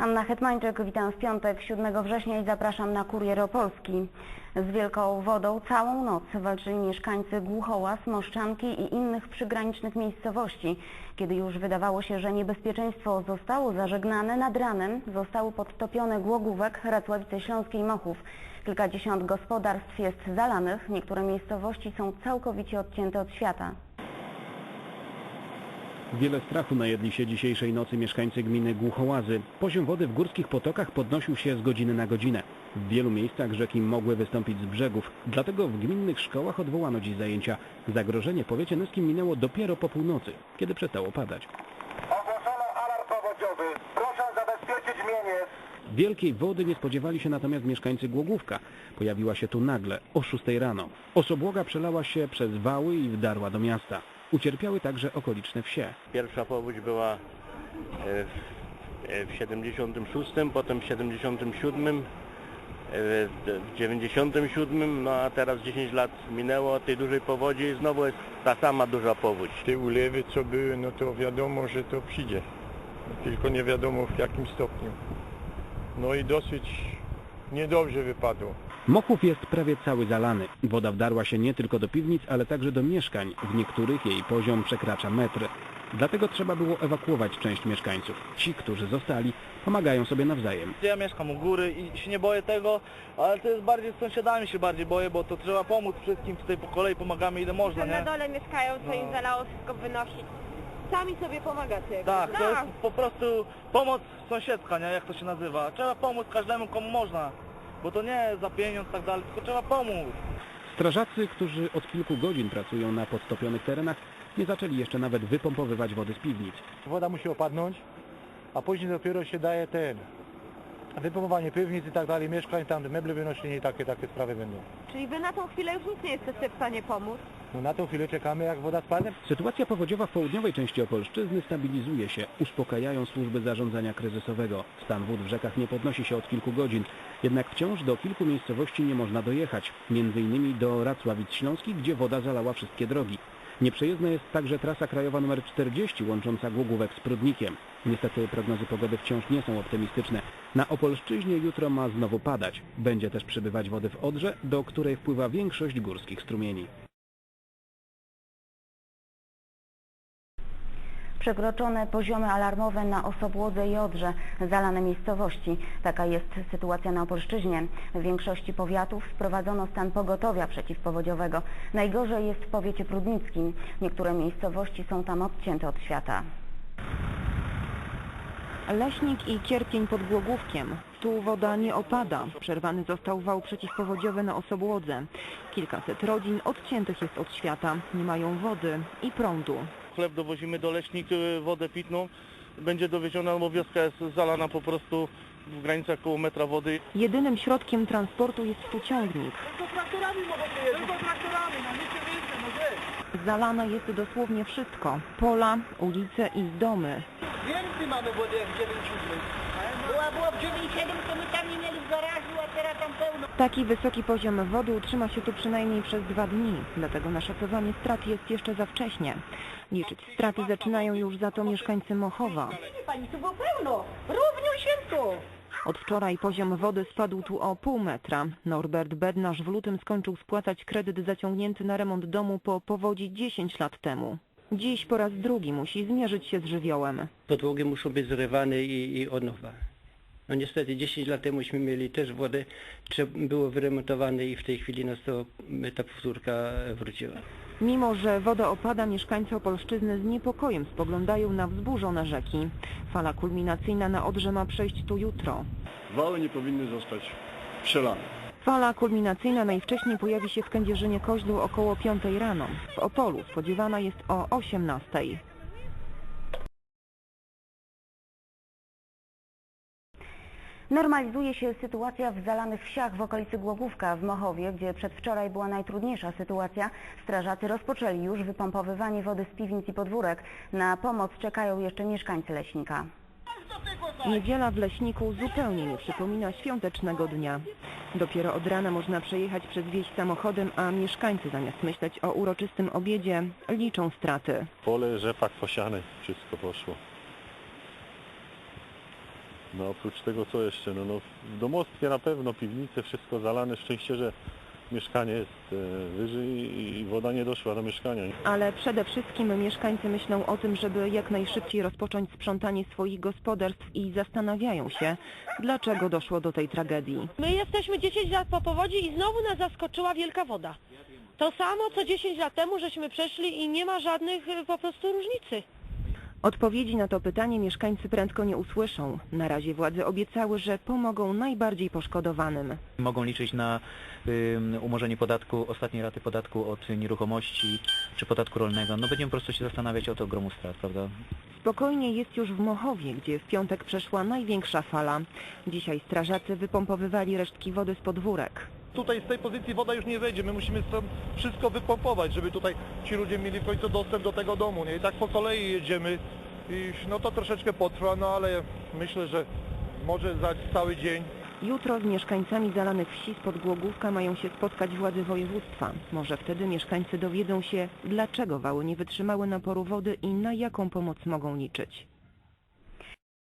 Anna Hetmańczyk, witam w piątek 7 września i zapraszam na Kurier Opolski. Z wielką wodą całą noc walczyli mieszkańcy Głuchołaz, Moszczanki i innych przygranicznych miejscowości. Kiedy już wydawało się, że niebezpieczeństwo zostało zażegnane, nad ranem zostały podtopione Głogówek, Racławice Śląskie i Mochów. Kilkadziesiąt gospodarstw jest zalanych, niektóre miejscowości są całkowicie odcięte od świata. Wiele strachu najedli się dzisiejszej nocy mieszkańcy gminy Głuchołazy. Poziom wody w górskich potokach podnosił się z godziny na godzinę. W wielu miejscach rzeki mogły wystąpić z brzegów, dlatego w gminnych szkołach odwołano dziś zajęcia. Zagrożenie powiecie nyskim minęło dopiero po północy, kiedy przestało padać. Ogłoszono alarm powodziowy. Proszę zabezpieczyć mienie. Wielkiej wody nie spodziewali się natomiast mieszkańcy Głogówka. Pojawiła się tu nagle, o 6 rano. Osobłoga przelała się przez wały i wdarła do miasta. Ucierpiały także okoliczne wsie. Pierwsza powódź była e, w, e, w 76, potem w 77, e, w 97, no a teraz 10 lat minęło od tej dużej powodzi i znowu jest ta sama duża powódź. Te ulewy, co były, no to wiadomo, że to przyjdzie. Tylko nie wiadomo w jakim stopniu. No i dosyć niedobrze wypadło. Mochów jest prawie cały zalany. Woda wdarła się nie tylko do piwnic, ale także do mieszkań. W niektórych jej poziom przekracza metr. Dlatego trzeba było ewakuować część mieszkańców. Ci, którzy zostali, pomagają sobie nawzajem. Ja mieszkam u góry i się nie boję tego, ale to jest bardziej z sąsiadami się bardziej boję, bo to trzeba pomóc wszystkim tutaj po kolei, pomagamy ile można, Tam na nie? dole mieszkają, co im No. zalało, wszystko wynosić. Sami sobie pomagacie. Tak, to jest Tak. po prostu pomoc sąsiedzka, nie? Jak to się nazywa. Trzeba pomóc każdemu, komu można. Bo to nie za pieniądz tak dalej, tylko trzeba pomóc. Strażacy, którzy od kilku godzin pracują na podtopionych terenach, nie zaczęli jeszcze nawet wypompowywać wody z piwnic. woda musi opadnąć, a później dopiero się daje ten wypompowanie piwnic i tak dalej, mieszkań, tam meble wynoszenie i takie, takie sprawy będą. Czyli wy na tą chwilę już nic nie jesteście w stanie pomóc? No na tą chwilę czekamy, jak woda. Sytuacja powodziowa w południowej części Opolszczyzny stabilizuje się, uspokajają służby zarządzania kryzysowego. Stan wód w rzekach nie podnosi się od kilku godzin, jednak wciąż do kilku miejscowości nie można dojechać, między innymi do Racławic Śląskich, gdzie woda zalała wszystkie drogi. Nieprzejezdna jest także trasa krajowa nr 40 łącząca Głogówek z Prudnikiem. Niestety prognozy pogody wciąż nie są optymistyczne. Na Opolszczyźnie jutro ma znowu padać. Będzie też przybywać wody w Odrze, do której wpływa większość górskich strumieni. Przekroczone poziomy alarmowe na Osobłodze i Odrze, zalane miejscowości. Taka jest sytuacja na Opolszczyźnie. W większości powiatów wprowadzono stan pogotowia przeciwpowodziowego. Najgorzej jest w powiecie prudnickim. Niektóre miejscowości są tam odcięte od świata. Leśnik i Kierpień pod Głogówkiem. Tu woda nie opada. Przerwany został wał przeciwpowodziowy na Osobłodze. Kilkaset rodzin odciętych jest od świata. Nie mają wody i prądu. Chleb dowozimy do leśnik, y, wodę pitną. Będzie dowieziona, bo wioska jest zalana po prostu w granicach koło metra wody. Jedynym środkiem transportu jest tu ciągnik. Zalane jest dosłownie wszystko. Pola, ulice i domy. Więcej mamy wody jak 9 Była, była w 9,7 to my tam nie mieli w garażu, a teraz tam pełno. Taki wysoki poziom wody utrzyma się tu przynajmniej przez dwa dni, dlatego na szacowanie strat jest jeszcze za wcześnie. Liczyć straty zaczynają już za to mieszkańcy Mochowa. Pani, tu było pełno. Równiusieńko. Od wczoraj poziom wody spadł tu o pół metra. Norbert Bednarz w lutym skończył spłacać kredyt zaciągnięty na remont domu po powodzi 10 lat temu. Dziś po raz drugi musi zmierzyć się z żywiołem. podłogi muszą być zrywane i, i od nowa. No niestety 10 lat temuśmy mieli też wodę, było wyremontowane i w tej chwili nas to ta powtórka wróciła. Mimo, że woda opada, mieszkańcy Opolszczyzny z niepokojem spoglądają na wzburzone rzeki. Fala kulminacyjna na Odrze ma przejść tu jutro. Wały nie powinny zostać przelane. Fala kulminacyjna najwcześniej pojawi się w Kędzierzynie Koźlu około 5 rano. W Opolu spodziewana jest o 18. Normalizuje się sytuacja w zalanych wsiach w okolicy Głogówka w Mochowie, gdzie przedwczoraj była najtrudniejsza sytuacja. Strażacy rozpoczęli już wypompowywanie wody z piwnic i podwórek. Na pomoc czekają jeszcze mieszkańcy Leśnika. Niedziela w Leśniku zupełnie nie przypomina świątecznego dnia. Dopiero od rana można przejechać przez wieś samochodem, a mieszkańcy zamiast myśleć o uroczystym obiedzie, liczą straty. Pole, rzepak posiany, wszystko poszło. No oprócz tego co jeszcze? No, no domostwie na pewno, piwnice, wszystko zalane. Szczęście, że mieszkanie jest e, wyżej i- woda nie doszła do mieszkania. Ale przede wszystkim mieszkańcy myślą o tym, żeby jak najszybciej rozpocząć sprzątanie swoich gospodarstw i zastanawiają się, dlaczego doszło do tej tragedii. My jesteśmy 10 lat po powodzi i znowu nas zaskoczyła wielka woda. To samo co 10 lat temu żeśmy przeszli i nie ma żadnych y, po prostu różnicy. Odpowiedzi na to pytanie mieszkańcy prędko nie usłyszą. Na razie władze obiecały, że pomogą najbardziej poszkodowanym. Mogą liczyć na ym, umorzenie podatku, ostatniej raty podatku od nieruchomości czy podatku rolnego. No będziemy po prostu się zastanawiać o to ogromu strat, prawda? Spokojnie jest już w Mochowie, gdzie w piątek przeszła największa fala. Dzisiaj strażacy wypompowywali resztki wody z podwórek. Tutaj z tej pozycji woda już nie wejdzie, my musimy stąd wszystko wypompować, żeby tutaj ci ludzie mieli w końcu dostęp do tego domu, nie? I tak po kolei jedziemy i no to troszeczkę potrwa, no ale myślę, że może za cały dzień Jutro z mieszkańcami zalanych wsi spod Głogówka mają się spotkać władze województwa. Może wtedy mieszkańcy dowiedzą się, dlaczego wały nie wytrzymały naporu wody i na jaką pomoc mogą liczyć.